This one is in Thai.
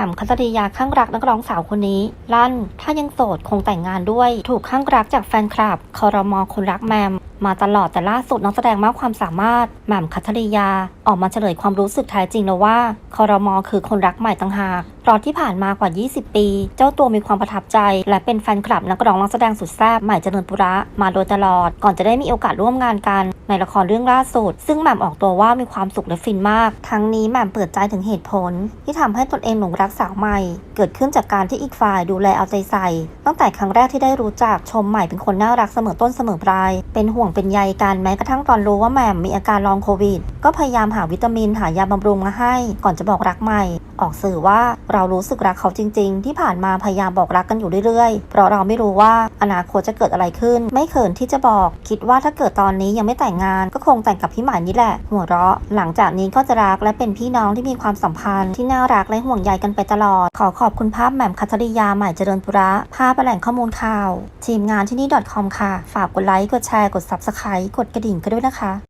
ม่มคัตริยาข้างรักนักร้องสาวคนนี้ ลั่น ถ้ายังโสดคงแต่งงานด้วย ถูกข้างรักจากแฟนคลับคอรมอคนรักแมมมาตลอดแต่ล่าสุดนักแสดงมากความสามารถแหม่มคัทริยา ออกมาเฉลยความรู้สึกแท้จริงแล้วว่าคอรมอคือคนรักใหม่ต่างหากเพราะที่ผ่านมากว่า 20 ปี เจ้าตัวมีความประทับใจ และเป็นแฟนคลับนักร้องนักแสดงสุดแซ่บใหม่เจริญปุระมาโดยตลอด ก่อนจะได้มีโอกาสร่วมงานกัน ในละครเรื่องล่าสุด ซึ่งแหม่มออกตัวว่ามีความสุขและฟินมาก ทั้งนี้แหม่มเปิดใจถึงเหตุผล ที่ทำให้ตนเองหลงรักสาวใหม่ เกิดขึ้นจากการที่อีกฝ่ายดูแลเอาใจใส่ ตั้งแต่ครั้งแรกที่ได้รู้จักชมใหม่เป็นคนน่ารักเสมอต้นเสมอปลาย เป็นห่วงเป็นใยกันแม้กระทั่งตอนรู้ว่าแหม่มมีอาการลองโควิด ก็พยายามหาวิตามินหายาบำรุงมาให้ ก่อนจะบอกรักใหม่ ออกสื่อว่าเรารู้สึกรักเขาจริง ๆ ที่ผ่านมาพยายามบอกรักกันอยู่เรื่อยๆ เพราะเราไม่รู้ว่าอนาคตจะเกิดอะไรขึ้น ไม่เขินที่จะบอก คิดว่าถ้าเกิดตอนนี้ยังไม่แต่งงาน ก็คงแต่งกับพี่หมายนี่แหละ หัวเราะ หลังจากนี้ก็จะรักและเป็นพี่น้องที่มีความสัมพันธ์ที่น่ารักและห่วงใยกันไปตลอด ขอขอบคุณภาพแหม่มคัทริยาใหม่เจริญปุระ ภาพและแหล่งข้อมูลข่าว ทีมงานที่นี่ .com ค่ะ ฝากกดไลค์ กดแชร์ กด subscribe กดกระดิ่งกันด้วยนะคะ